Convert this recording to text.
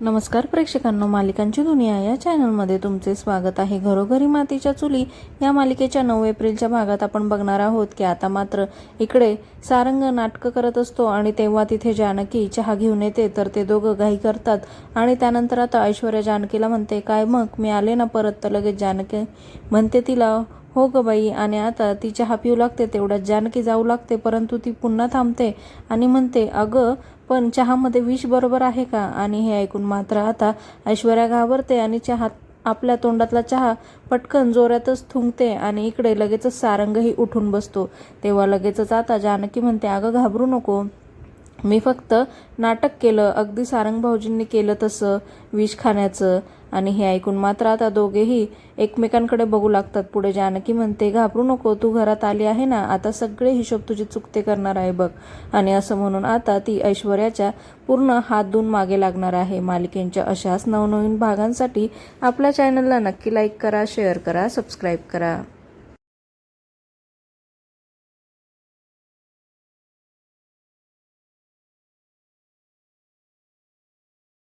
नमस्कार प्रेक्षकांनो मालिकांची दुनिया या चॅनलमध्ये तुमचे स्वागत आहे. घरोघरी मातीच्या चुली या मालिकेच्या नऊ एप्रिलच्या भागात आपण बघणार आहोत की आता मात्र इकडे सारंग नाटकं करत असतो आणि तेव्हा तिथे जानकी चहा घेऊन येते तर ते दोघं घाई करतात. आणि त्यानंतर आता ऐश्वर्या जानकीला म्हणते काय मग मी आले ना परत. तर लगेच जानकी म्हणते तिला हो ग बाई आणि आता ती चहा पिऊ लागते तेवढ्यात जानकी जाऊ लागते परंतु ती पुन्हा थांबते आणि म्हणते अगं पण चहामध्ये विष बरोबर आहे का? आणि हे ऐकून मात्र आता ऐश्वर्या घाबरते आणि चहा आपल्या तोंडातला चहा पटकन जोरातच थुंकते आणि इकडे लगेचच सारंगही उठून बसतो. तेव्हा लगेचच आता जानकी म्हणते अगं घाबरू नको. मी फक्त नाटक केलं अगदी सारंग भाऊजींनी केलं तसं विष खाण्याचं. आणि हे ऐकून मात्र आता दोघेही एकमेकांकडे बघू लागतात. पुढे जानकी म्हणते घाबरू नको तू घरात आली आहे ना आता सगळे हिशोब तुझे चुकते करणार आहे बघ. आणि असं म्हणून आता ती ऐश्वर्याच्या पूर्ण हात धुवून मागे लागणार आहे. मालिकेंच्या अशाच नवनवीन भागांसाठी आपल्या चॅनलला नक्की लाईक करा शेअर करा सबस्क्राईब करा.